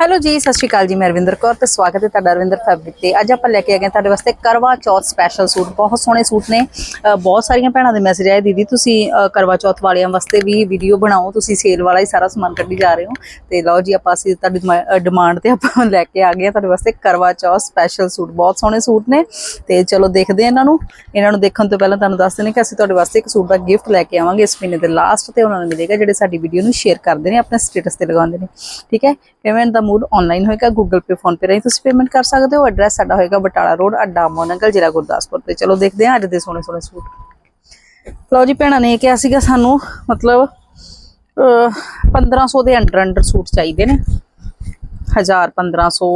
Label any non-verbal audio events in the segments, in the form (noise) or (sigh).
Hello ਜੀ, ਸਤਿ ਸ਼੍ਰੀ ਅਕਾਲ ਜੀ, ਮੈਂ ਰਵਿੰਦਰ ਕੌਰ ਤੇ ਸਵਾਗਤ ਹੈ ਤੁਹਾਡਾ ਰਵਿੰਦਰ ਫੈਬਰਿਕ ਤੇ। ਅੱਜ ਆਪਾਂ ਲੈ ਕੇ ਆ ਗਏ ਤੁਹਾਡੇ ਵਾਸਤੇ ਕਰਵਾ ਚੌਥ ਸਪੈਸ਼ਲ ਸੂਟ। ਬਹੁਤ ਸੋਹਣੇ ਸੂਟ ਨੇ। ਬਹੁਤ ਸਾਰੀਆਂ ਭੈਣਾਂ ਦੇ ਮੈਸੇਜ ਆਏ। ਦੀਦੀ, ਤੁਸੀਂ ਕਰਵਾ ਚੌਥ ਵਾਲਿਆਂ ਵਾਸਤੇ ਵੀ ਵੀਡੀਓ ਬਣਾਓ। ਤੁਸੀਂ ਸੇਲ ਵਾਲਾ ਹੀ ਸਾਰਾ ਸਮਾਨ ਕੱਢੀ ਜਾ ਰਹੇ ਹੋ। ਤੇ ਲਓ ਜੀ, ਆਪਾਂ ਅਸੀਂ ਤੁਹਾਡੀ ਡਿਮਾਂਡ ਤੇ ਆਪਾਂ (laughs) ਲੈ ਕੇ ਆ ਗਏ ਹਾਂ ਤੁਹਾਡੇ ਵਾਸਤੇ ਕਰਵਾ ਚੌਥ ਸਪੈਸ਼ਲ ਸੂਟ। ਬਹੁਤ ਸੋਹਣੇ ਸੂਟ ਨੇ। ਤੇ ਚਲੋ ਦੇਖਦੇ ਹਾਂ ਇਹਨਾਂ ਨੂੰ। ਇਹਨਾਂ ਨੂੰ ਦੇਖਣ ਤੋਂ ਪਹਿਲਾਂ ਤੁਹਾਨੂੰ ਦੱਸ ਦਿੰਦੇ ਕਿ ਅਸੀਂ ਤੁਹਾਡੇ ਵਾਸਤੇ ਇੱਕ ਸੂਟ ਦਾ ਗਿਫਟ ਲੈ ਕੇ ਆਵਾਂਗੇ। ਇਸ ਮਹੀਨੇ ਦੇ ਲਾਸਟ ਤੇ ਉਹਨਾਂ ਨੂੰ ਮਿਲੇਗਾ, ਜਿਹੜੇ ਸਾਡੀ ਵੀਡੀਓ ਨੂੰ ਸ਼ੇਅਰ ਕਰਦੇ ਨੇ, ਆਪਣੇ ਸਟੇਟਸ ਤੇ ਲਗਾਉਂਦੇ ਨੇ। ਠੀਕ ਹੈ? ਪੇਮੈਂਟ ਦਾ ਮੂਡ ਆਨਲਾਈਨ ਹੋਏਗਾ ਗੂਗਲ ਪੇ ਫੋਨ ਪੇ ਰਾਹੀਂ ਤੁਸੀਂ ਪੇਮੈਂਟ ਕਰ ਸਕਦੇ ਹੋ। ਐਡਰੈਸ ਸਾਡਾ ਹੋਏਗਾ ਬਟਾਲਾ ਰੋਡ ਅੱਡਾ ਮੋਨਗਲ ਜ਼ਿਲ੍ਹਾ ਗੁਰਦਾਸਪੁਰ ਤੇ। ਚਲੋ ਦੇਖਦੇ ਹਾਂ ਅੱਜ ਦੇ ਸੋਹਣੇ ਸੋਹਣੇ ਸੂਟ। ਲਓ ਜੀ ਭੈਣਾਂ ਨੇ ਕਿਹਾ ਸੀਗਾ ਸਾਨੂੰ ਮਤਲਬ ਅਹ, 1500 ਦੇ ਅੰਡਰ ਅੰਡਰ ਸੂਟ ਚਾਹੀਦੇ ਨੇ। 1000 1500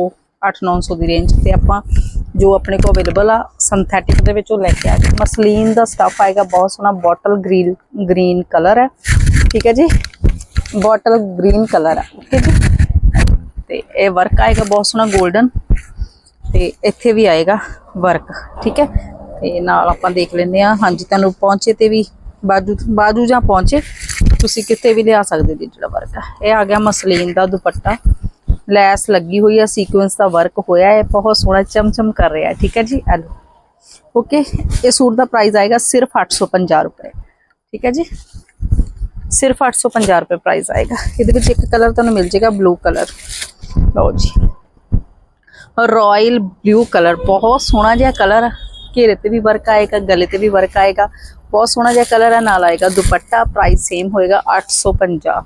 8-900 ਦੀ ਰੇਂਜ ਤੇ ਆਪਾਂ ਜੋ ਆਪਣੇ ਕੋਲ ਅਵੇਲੇਬਲ ਆ ਸਿੰਥੈਟਿਕ ਦੇ ਵਿੱਚ ਉਹ ਲੈ ਕੇ ਆ ਗਏ। ਮਸਲੀਨ ਦਾ ਸਟਫ ਆਏਗਾ ਬਹੁਤ ਸੋਹਣਾ ਬੋਟਲ ਗ੍ਰੀਨ ਗ੍ਰੀਨ ਕਲਰ ਹੈ। ਠੀਕ ਹੈ ਜੀ? ਬੋਟਲ ਗ੍ਰੀਨ ਕਲਰ ਹੈ। ਓਕੇ ਜੀ? ਤੇ ਇਹ ਵਰਕ ਆਏਗਾ ਬਹੁਤ ਸੋਹਣਾ 골ਡਨ ਤੇ ਇੱਥੇ ਵੀ ਆਏਗਾ ਵਰਕ ਠੀਕ ਹੈ? ਤੇ ਨਾਲ ਆਪਾਂ ਦੇਖ ਲੈਂਦੇ ਆ ਹਾਂਜੀ, ਤੁਹਾਨੂੰ ਪਹੁੰਚੇ ਤੇ ਵੀ ਬਾਜੂ ਬਾਜੂ ਜਾਂ ਪਹੁੰਚੇ, ਤੁਸੀਂ ਕਿਤੇ ਵੀ ਲਿਆ ਸਕਦੇ ਜੀ ਜਿਹੜਾ ਵਰਕ ਹੈ। ਇਹ ਆ ਗਿਆ ਮਸਲੀਨ ਦਾ ਦੁਪੱਟਾ। ਲੈਸ ਲੱਗੀ ਹੋਈ ਆ ਸੀਕੁਐਂਸ ਦਾ ਵਰਕ ਹੋਇਆ ਹੈ, ਬਹੁਤ ਸੋਹਣਾ ਚਮਚਮ ਕਰ ਰਿਹਾ ਠੀਕ ਹੈ ਜੀ? ਐਲੋ ਓਕੇ ਇਹ ਸੂਟ ਦਾ ਪ੍ਰਾਈਸ ਆਏਗਾ ਸਿਰਫ 850 ਰੁਪਏ, ਠੀਕ ਹੈ ਜੀ? ਸਿਰਫ 850 ਰੁਪਏ ਪ੍ਰਾਈਸ ਆਏਗਾ। ਇਹਦੇ ਵਿੱਚ ਇੱਕ ਕਲਰ ਤੁਹਾਨੂੰ ਮਿਲ ਜਾਏਗਾ ਬਲੂ ਕਲਰ ਲਓ ਜੀ। ਰਾਇਲ ਬਲੂ ਕਲਰ ਬਹੁਤ ਸੋਹਣਾ ਜਿਹਾ ਕਲਰ ਘੇਰੇ ਤੇ ਵੀ ਵਰਕ ਆਏਗਾ, ਗਲੇ ਤੇ ਵੀ ਵਰਕ ਆਏਗਾ। ਬਹੁਤ ਸੋਹਣਾ ਜਿਹਾ ਕਲਰ ਹੈ ਨਾਲ ਆਏਗਾ ਦੁਪੱਟਾ ਪ੍ਰਾਈਸ ਸੇਮ ਹੋਏਗਾ 850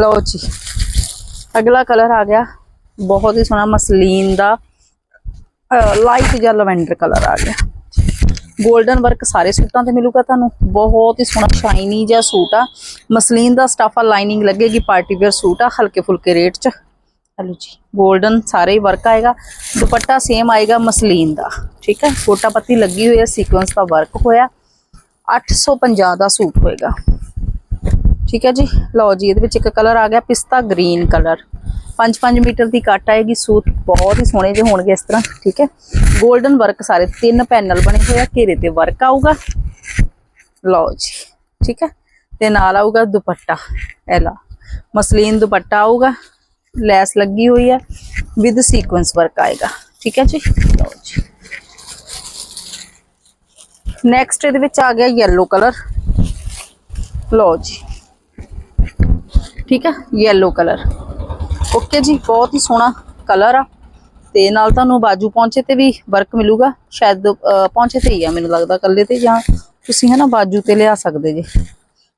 ਲਓ ਜੀ। ਅਗਲਾ ਕਲਰ ਆ ਗਿਆ, ਬਹੁਤ ਹੀ ਸੋਹਣਾ ਮਸਲੀਨ ਦਾ ਲਾਈਟ ਜਿਹਾ ਲਵੈਂਡਰ ਕਲਰ ਆ ਗਿਆ। 골ਡਨ ਵਰਕ ਸਾਰੇ ਸੂਟਾਂ ਤੇ ਮਿਲੂਗਾ ਤੁਹਾਨੂੰ। ਬਹੁਤ ਹੀ ਸੋਹਣਾ ਸ਼ਾਈਨੀ ਜਿਹਾ ਸੂਟ ਆ। ਮਸਲੀਨ ਦਾ ਸਟਾਫਾ ਲਾਈਨਿੰਗ ਲੱਗੇਗੀ ਪਾਰਟੀ ਵੇਅਰ ਸੂਟ ਆ, ਹਲਕੇ ਫੁਲਕੇ ਰੇਟ ਚ। ਹਲੋ ਜੀ 골ਡਨ ਸਾਰੇ ਹੀ ਵਰਕ ਆਏਗਾ। ਦੁਪੱਟਾ ਸੇਮ ਆਏਗਾ ਮਸਲੀਨ ਦਾ। ਠੀਕ ਹੈ ਛੋਟਾ ਪੱਤੀ ਲੱਗੀ ਹੋਈ ਹੈ ਸੀਕੁਐਂਸ ਦਾ ਵਰਕ ਹੋਇਆ। 850 ਦਾ ਸੂਟ ਹੋਏਗਾ। ਠੀਕ ਹੈ ਜੀ, ਲਓ ਜੀ, ਇਹਦੇ ਵਿੱਚ ਇੱਕ ਕਲਰ ਆ ਗਿਆ, ਪਿਸਤਾ ਗ੍ਰੀਨ ਕਲਰ 5-5 ਮੀਟਰ ਦੀ ਕੱਟ ਆਏਗੀ ਸੂਟ ਬਹੁਤ ਹੀ ਸੋਹਣੇ ਜਿਹੇ ਹੋਣਗੇ ਇਸ ਤਰ੍ਹਾਂ, ਠੀਕ ਹੈ? 골ਡਨ ਵਰਕ ਸਾਰੇ ਤਿੰਨ ਪੈਨਲ ਬਣੇ ਹੋਏ ਆ, ਘੇਰੇ ਤੇ ਵਰਕ ਆਊਗਾ। ਲਓ ਜੀ, ਠੀਕ ਹੈ? ਤੇ ਨਾਲ ਆਊਗਾ ਦੁਪੱਟਾ ਐਲਾ ਮਸਲੀਨ ਦੁਪੱਟਾ ਆਊਗਾ, ਲੈਸ ਲੱਗੀ ਹੋਈ ਹੈ ਵਿਦ ਸੀਕੁਐਂਸ ਵਰਕ ਆਏਗਾ, ਠੀਕ ਹੈ ਜੀ? ਲਓ ਜੀ। ਨੈਕਸਟ ਇਹਦੇ ਵਿੱਚ ਆ ਗਿਆ yellow ਕਲਰ ਲਓ ਜੀ। ਠੀਕ ਹੈ? yellow ਕਲਰ ਓਕੇ ਜੀ, ਬਹੁਤ ਹੀ ਸੋਹਣਾ ਕਲਰ ਆ। ਤੇ ਨਾਲ ਤੁਹਾਨੂੰ ਬਾਜੂ ਪਹੁੰਚੇ ਤੇ ਵੀ ਵਰਕ ਮਿਲੂਗਾ। ਸ਼ਾਇਦ ਪਹੁੰਚੇ ਤੇ ਹੀ ਆ ਮੈਨੂੰ ਲੱਗਦਾ ਕੱਲੇ ਤੇ ਜਾਂ ਤੁਸੀਂ ਹੈ ਨਾ ਬਾਜੂ ਤੇ ਲਿਆ ਸਕਦੇ ਜੀ।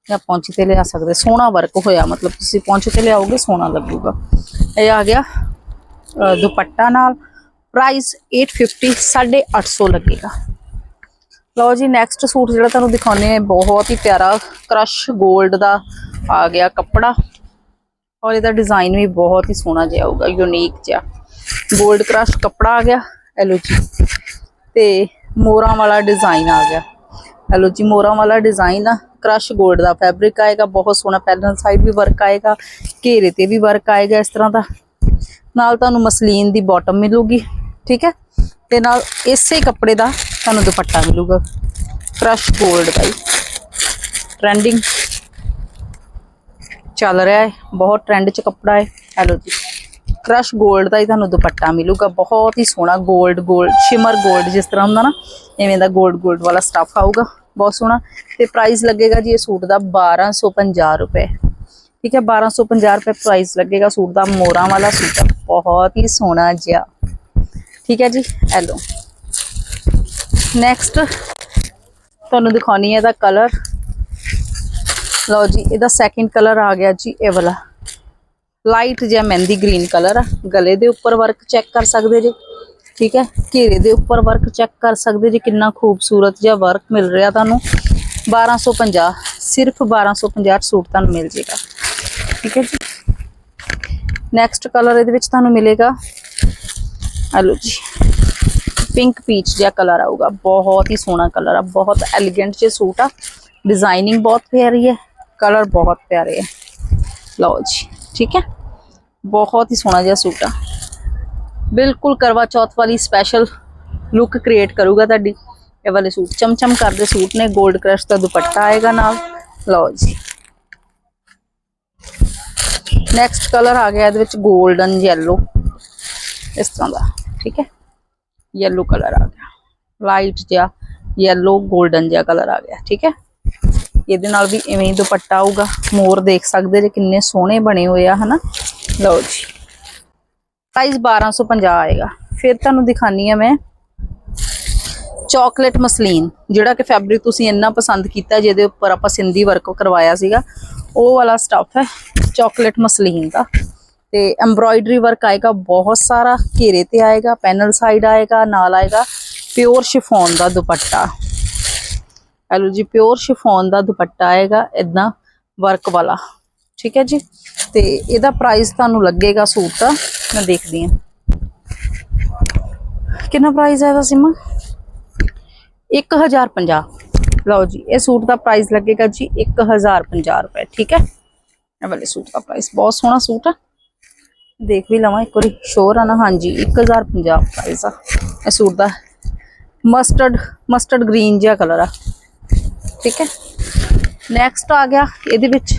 ਜਾਂ ਪਹੁੰਚੇ ਤੇ ਲਿਆ ਸਕਦੇ, ਸੋਹਣਾ ਵਰਕ ਹੋਇਆ, ਮਤਲਬ ਤੁਸੀਂ ਪਹੁੰਚੇ ਤੇ ਲਿਆਓਗੇ, ਸੋਹਣਾ ਲੱਗੂਗਾ। ਇਹ ਆ ਗਿਆ ਦੁਪੱਟਾ ਨਾਲ। ਪ੍ਰਾਈਸ 850 850 ਲੱਗੇਗਾ। ਲਓ ਜੀ ਨੈਕਸਟ ਸੂਟ ਜਿਹੜਾ ਤੁਹਾਨੂੰ ਦਿਖਾਉਣੇ ਆ ਬਹੁਤ ਹੀ ਪਿਆਰਾ ਕ੍ਰਸ਼ 골ਡ ਦਾ ਆ ਗਿਆ ਕੱਪੜਾ। ਔਰ ਇਹਦਾ ਡਿਜ਼ਾਈਨ ਵੀ ਬਹੁਤ ਹੀ ਸੋਹਣਾ ਜਿਹਾ ਆਊਗਾ ਯੂਨੀਕ ਜਿਹਾ। 골ਡ ਕਰਸ਼ ਕਪੜਾ ਆ ਗਿਆ ਐਲੋ ਜੀ। ਤੇ ਮੋਰਾਂ ਵਾਲਾ ਡਿਜ਼ਾਈਨ ਆ ਗਿਆ। ਐਲੋ ਜੀ, ਮੋਰਾਂ ਵਾਲਾ ਡਿਜ਼ਾਈਨ ਆ ਕਰਸ਼ 골ਡ ਦਾ ਫੈਬਰਿਕ ਆਏਗਾ, ਬਹੁਤ ਸੋਹਣਾ। ਪੈਨਲ ਸਾਈਡ ਵੀ ਵਰਕ ਆਏਗਾ, ਘੇਰੇ ਤੇ ਵੀ ਵਰਕ ਆਏਗਾ ਇਸ ਤਰ੍ਹਾਂ ਦਾ। ਨਾਲ ਤੁਹਾਨੂੰ ਮਸਲੀਨ ਦੀ ਬਾਟਮ ਮਿਲੂਗੀ, ਠੀਕ ਹੈ? ਤੇ ਨਾਲ ਇਸੇ ਕੱਪੜੇ ਦਾ ਤੁਹਾਨੂੰ ਦੁਪੱਟਾ ਮਿਲੂਗਾ। ਕਰਸ਼ 골ਡ ਦਾ ਹੀ। ਟ੍ਰੈਂਡਿੰਗ ਚੱਲ ਰਿਹਾ ਹੈ, ਬਹੁਤ ਟ੍ਰੈਂਡ 'ਚ ਕੱਪੜਾ ਹੈ। ਹੈਲੋ ਜੀ। ਕ੍ਰਸ਼ 골ਡ ਦਾ ਹੀ ਤੁਹਾਨੂੰ ਦੁਪੱਟਾ ਮਿਲੂਗਾ, ਬਹੁਤ ਹੀ ਸੋਹਣਾ 골ਡ 골ਡ ਸ਼ਿਮਰ 골ਡ ਜਿਸ ਤਰ੍ਹਾਂ ਹੁੰਦਾ ਨਾ ਐਵੇਂ ਦਾ 골ਡ 골ਡ ਵਾਲਾ ਸਟੱਫ ਆਊਗਾ, ਬਹੁਤ ਸੋਹਣਾ। ਤੇ ਪ੍ਰਾਈਸ ਲੱਗੇਗਾ ਜੀ ਇਹ ਸੂਟ ਦਾ 1250 ਰੁਪਏ। ਠੀਕ ਹੈ 1250 ਰੁਪਏ ਪ੍ਰਾਈਸ ਲੱਗੇਗਾ ਸੂਟ ਦਾ, ਮੋਰਾ ਵਾਲਾ ਸੂਟ ਹੈ ਬਹੁਤ ਹੀ ਸੋਹਣਾ ਜਿਹਾ। ਠੀਕ ਹੈ ਜੀ ਹੈਲੋ ਨੈਕਸਟ ਤੁਹਾਨੂੰ ਦਿਖਾਉਣੀ ਹੈ ਇਹਦਾ ਕਲਰ ਲਓ ਜੀ, ਇਹਦਾ ਸੈਕਿੰਡ ਕਲਰ ਆ ਗਿਆ ਜੀ, ਇਹ ਵਾਲਾ। ਲਾਈਟ ਜਿਹਾ ਮਹਿੰਦੀ ਗ੍ਰੀਨ ਕਲਰ ਆ। ਗਲੇ ਦੇ ਉੱਪਰ ਵਰਕ ਚੈੱਕ ਕਰ ਸਕਦੇ ਜੀ। ਠੀਕ ਹੈ? ਘੇਰੇ ਦੇ ਉੱਪਰ ਵਰਕ ਚੈੱਕ ਕਰ ਸਕਦੇ ਜੀ, ਕਿੰਨਾ ਖੂਬਸੂਰਤ ਜਿਹਾ ਵਰਕ ਮਿਲ ਰਿਹਾ ਤੁਹਾਨੂੰ। 1250 ਸਿਰਫ 1250 ਸੂਟ ਤੁਹਾਨੂੰ ਮਿਲ ਜੇਗਾ। ਠੀਕ ਹੈ ਜੀ? ਨੈਕਸਟ ਕਲਰ ਇਹਦੇ ਵਿੱਚ ਤੁਹਾਨੂੰ ਮਿਲੇਗਾ। ਹਲੋ ਜੀ। ਪਿੰਕ ਪੀਚ ਜਿਹਾ ਕਲਰ ਆਊਗਾ। ਬਹੁਤ ਹੀ ਸੋਹਣਾ ਕਲਰ ਆ। ਬਹੁਤ ਐਲੀਗੈਂਟ ਜਿਹਾ ਸੂਟ ਆ। ਡਿਜ਼ਾਈਨਿੰਗ ਬਹੁਤ ਪਿਆਰੀ ਹੈ। ਕਲਰ ਬਹੁਤ ਪਿਆਰੇ ਹੈ ਲਓ ਜੀ, ਠੀਕ ਹੈ? ਬਹੁਤ ਹੀ ਸੋਹਣਾ ਜਿਹਾ ਸੂਟ ਆ। ਬਿਲਕੁਲ ਕਰਵਾ ਚੌਥ ਵਾਲੀ ਸਪੈਸ਼ਲ ਲੁੱਕ ਕ੍ਰੀਏਟ ਕਰੂਗਾ ਤੁਹਾਡੀ। ਇਹ ਵਾਲੇ ਸੂਟ ਚਮਚਮ ਕਰਦੇ ਸੂਟ ਨੇ 골ਡ ਕ੍ਰਸ਼ ਦਾ ਦੁਪੱਟਾ ਆਏਗਾ ਨਾਲ। ਲਓ ਜੀ। ਨੈਕਸਟ ਕਲਰ ਆ ਗਿਆ ਇਹਦੇ ਵਿੱਚ 골ਡਨ yellow ਇਸ ਤਰ੍ਹਾਂ ਦਾ, ਠੀਕ ਹੈ? Yellow ਕਲਰ ਆ ਗਿਆ। ਲਾਈਟ ਜਿਹਾ, yellow, golden ਜਿਹਾ ਕਲਰ ਆ ਗਿਆ, ਠੀਕ ਹੈ? ਇਹਦੇ ਨਾਲ ਵੀ ਇਵੇਂ ਹੀ ਦੁਪੱਟਾ ਆਊਗਾ। ਮੋਰ ਦੇਖ ਸਕਦੇ ਜੇ ਕਿੰਨੇ ਸੋਹਣੇ ਬਣੇ ਹੋਏ ਆ, ਹਨਾ? ਲਓ ਜੀ। ਪ੍ਰਾਈਸ 1250 ਆਏਗਾ। ਫਿਰ ਤੁਹਾਨੂੰ ਦਿਖਾਨੀ ਆ ਮੈਂ ਚਾਕਲੇਟ ਮਸਲੀਨ ਜਿਹੜਾ ਕਿ ਫੈਬਰਿਕ ਤੁਸੀਂ ਇੰਨਾ ਪਸੰਦ ਕੀਤਾ ਜਿਹਦੇ ਉੱਪਰ ਆਪਾਂ ਸਿੰਧੀ ਵਰਕ ਕਰਵਾਇਆ ਸੀਗਾ, ਉਹ ਵਾਲਾ ਸਟਫ ਹੈ ਚਾਕਲੇਟ ਮਸਲੀਨ ਦਾ। ਤੇ ਐਮਬ੍ਰੋਇਡਰੀ ਵਰਕ ਆਏਗਾ, ਬਹੁਤ ਸਾਰਾ ਘੇਰੇ ਤੇ ਆਏਗਾ ਪੈਨਲ ਸਾਈਡ ਆਏਗਾ, ਨਾਲ ਆਏਗਾ ਪਿਓਰ ਸ਼ਿਫੋਨ ਦਾ ਦੁਪੱਟਾ। ਹੈਲੋ ਜੀ ਪਿਓਰ ਸ਼ਿਫੋਨ ਦਾ ਦੁਪੱਟਾ ਆਏਗਾ ਇਦਾਂ ਵਰਕ ਵਾਲਾ। ਠੀਕ ਹੈ ਜੀ? ਤੇ ਇਹਦਾ ਪ੍ਰਾਈਸ ਤੁਹਾਨੂੰ ਲੱਗੇਗਾ ਸੂਟ। ਦਾ ਮੈਂ ਦੇਖਦੀ ਹਾਂ। ਕਿੰਨਾ ਪ੍ਰਾਈਸ ਹੈ ਇਹਦਾ ਸਿਮਾ? 1050 ਲਓ ਜੀ, ਇਹ ਸੂਟ ਦਾ ਪ੍ਰਾਈਸ ਲੱਗੇਗਾ ਜੀ 1050 ਰੁਪਏ, ਠੀਕ ਹੈ? ਇਹ ਵਾਲੇ ਸੂਟ ਦਾ ਪ੍ਰਾਈਸ ਬਹੁਤ ਸੋਹਣਾ ਸੂਟ ਹੈ ਦੇਖ ਵੀ ਲਵਾਂ ਇੱਕ ਵਾਰੀ ਸ਼ੋਰ ਆ ਨਾ? ਹਾਂਜੀ 1050 ਪ੍ਰਾਈਸ ਆ। ਇਹ ਸੂਟ ਦਾ ਮਸਟਰਡ ਮਸਟਰਡ ਗ੍ਰੀਨ ਜਿਹਾ ਕਲਰ ਆ। ਠੀਕ ਹੈ? ਨੈਕਸਟ ਆ ਗਿਆ ਇਹਦੇ ਵਿੱਚ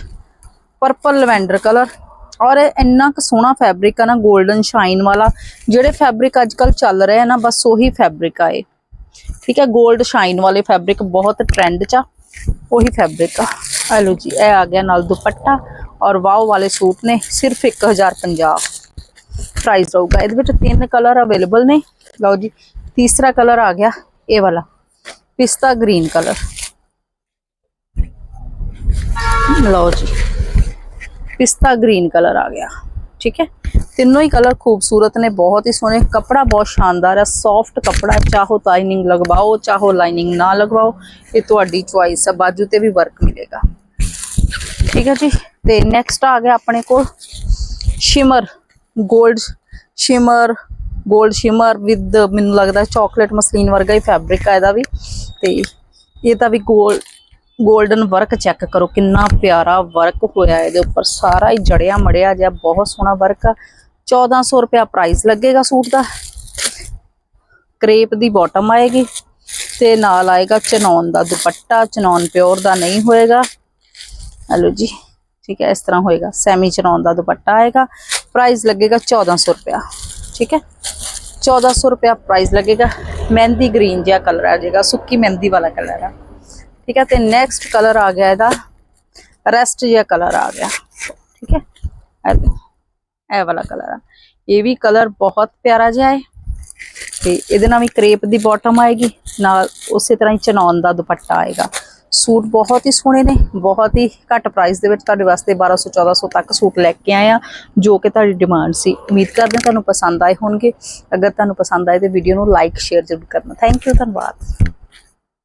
ਪਰਪਲ ਲਵੈਂਡਰ ਕਲਰ ਔਰ ਇਹ ਇੰਨਾ ਕੁ ਸੋਹਣਾ ਫੈਬਰਿਕ ਆ ਨਾ 골ਡਨ ਸ਼ਾਈਨ ਵਾਲਾ, ਜਿਹੜੇ ਫੈਬਰਿਕ ਅੱਜ ਕੱਲ ਚੱਲ ਰਹੇ ਆ ਨਾ, ਬਸ ਉਹੀ ਫੈਬਰਿਕ ਆ ਇਹ। ਠੀਕ ਹੈ? 골ਡ ਸ਼ਾਈਨ ਵਾਲੇ ਫੈਬਰਿਕ ਬਹੁਤ ਟ੍ਰੈਂਡ 'ਚ ਆ, ਉਹੀ ਫੈਬਰਿਕ ਆ। ਆ ਲਓ ਜੀ, ਇਹ ਆ ਗਿਆ ਨਾਲ ਦੁਪੱਟਾ ਔਰ ਵਾਓ ਵਾਲੇ ਸੂਟ ਨੇ, ਸਿਰਫ 1050 ਪ੍ਰਾਈਸ ਰਹੂਗਾ। ਇਹਦੇ ਵਿੱਚ ਤਿੰਨ ਕਲਰ ਅਵੇਲੇਬਲ ਨੇ। ਲਓ ਜੀ, ਤੀਸਰਾ ਕਲਰ ਆ ਗਿਆ, ਇਹ ਵਾਲਾ, ਪਿਸਤਾ ਗ੍ਰੀਨ ਕਲਰ ਲਓ ਜੀ। ਪਿਸਤਾ ਗ੍ਰੀਨ ਕਲਰ ਆ ਗਿਆ। ਠੀਕ ਹੈ? ਤਿੰਨੋਂ ਹੀ ਕਲਰ ਖੂਬਸੂਰਤ ਨੇ, ਬਹੁਤ ਹੀ ਸੋਹਣੇ। ਕਪੜਾ ਬਹੁਤ ਸ਼ਾਨਦਾਰ ਹੈ। ਸੌਫਟ ਕਪੜਾ, ਚਾਹੋ ਲਾਈਨਿੰਗ ਲਗਵਾਓ, ਚਾਹੋ ਲਾਈਨਿੰਗ ਨਾ ਲਗਵਾਓ। ਇਹ ਤੁਹਾਡੀ ਚੁਆਇਸ ਹੈ। ਬਾਜੂ ਤੇ ਵੀ ਵਰਕ ਮਿਲੇਗਾ। ਠੀਕ ਹੈ ਜੀ? ਤੇ ਨੈਕਸਟ ਆ ਗਿਆ ਆਪਣੇ ਕੋਲ। ਸ਼ਿਮਰ 골ਡ ਸ਼ਿਮਰ 골ਡ ਸ਼ਿਮਰ ਵਿਦ ਮੈਨੂੰ ਲੱਗਦਾ ਚਾਕਲੇਟ ਮਸਲੀਨ ਵਰਗਾ ਹੀ ਫੈਬਰਿਕ ਆ ਇਹਦਾ ਵੀ। ਤੇ ਇਹ ਤਾਂ ਵੀ 골ਡ 골ਡਨ ਵਰਕ ਚੈੱਕ ਕਰੋ, ਕਿੰਨਾ ਪਿਆਰਾ ਵਰਕ ਹੋਇਆ ਇਹਦੇ ਉੱਪਰ। ਸਾਰਾ ਹੀ ਜੜਿਆ ਮੜਿਆ ਜਿਹਾ, ਬਹੁਤ ਸੋਹਣਾ ਵਰਕ ਆ। 1400 ਰੁਪਿਆ ਪ੍ਰਾਈਸ ਲੱਗੇਗਾ ਸੂਟ ਦਾ। ਕਰੇਪ ਦੀ ਬਾਟਮ ਆਏਗੀ ਤੇ ਨਾਲ ਆਏਗਾ ਚਨੌਨ ਦਾ ਦੁਪੱਟਾ। ਚਨੌਨ ਪਿਓਰ ਦਾ ਨਹੀਂ ਹੋਏਗਾ। ਹਲੋ ਜੀ, ਠੀਕ ਹੈ, ਇਸ ਤਰ੍ਹਾਂ ਹੋਏਗਾ। ਸੈਮੀ ਚਨੌਨ ਦਾ ਦੁਪੱਟਾ ਆਏਗਾ। ਪ੍ਰਾਈਸ ਲੱਗੇਗਾ 1400 ਰੁਪਿਆ ਠੀਕ ਹੈ? 1400 ਰੁਪਿਆ ਪ੍ਰਾਈਸ ਲੱਗੇਗਾ। ਮਹਿੰਦੀ ਗ੍ਰੀਨ ਜਿਹਾ ਕਲਰ ਆ ਜਾਏਗਾ, ਸੁੱਕੀ ਮਹਿੰਦੀ ਵਾਲਾ ਕਲਰ ਆ। ਠੀਕ ਹੈ, ਤੇ ਨੈਕਸਟ ਕਲਰ ਆ ਗਿਆ ਇਹਦਾ। ਰੈਸਟ ਜਿਹਾ ਕਲਰ ਆ ਗਿਆ। ਠੀਕ ਹੈ, ਇਹ ਵਾਲਾ ਕਲਰ ਆ। ਇਹ ਵੀ ਕਲਰ ਬਹੁਤ ਪਿਆਰਾ ਜਿਹਾ ਹੈ। ਤੇ ਇਹਦੇ ਨਾਲ ਵੀ ਕਰੇਪ ਦੀ ਬਾਟਮ ਆਏਗੀ, ਨਾਲ ਉਸੇ ਤਰ੍ਹਾਂ ਹੀ ਚਨੌਨ ਦਾ ਦੁਪੱਟਾ ਆਏਗਾ। ਸੂਟ ਬਹੁਤ ਹੀ ਸੋਹਣੇ ਨੇ, ਬਹੁਤ ਹੀ ਘੱਟ ਪ੍ਰਾਈਸ ਦੇ ਵਿੱਚ ਤੁਹਾਡੇ ਵਾਸਤੇ 1200 1400 ਤੱਕ ਸੂਟ ਲੈ ਕੇ ਆਏ ਆ ਜੋ ਕਿ ਤੁਹਾਡੀ ਡਿਮਾਂਡ ਸੀ। ਉਮੀਦ ਕਰਦੇ ਹਾਂ ਤੁਹਾਨੂੰ ਪਸੰਦ ਆਏ ਹੋਣਗੇ। ਅਗਰ ਤੁਹਾਨੂੰ ਪਸੰਦ ਆਏ ਤੇ ਵੀਡੀਓ ਨੂੰ ਲਾਈਕ ਸ਼ੇਅਰ ਜ਼ਰੂਰ ਕਰਨਾ। ਥੈਂਕ ਯੂ ਧੰਨਵਾਦ।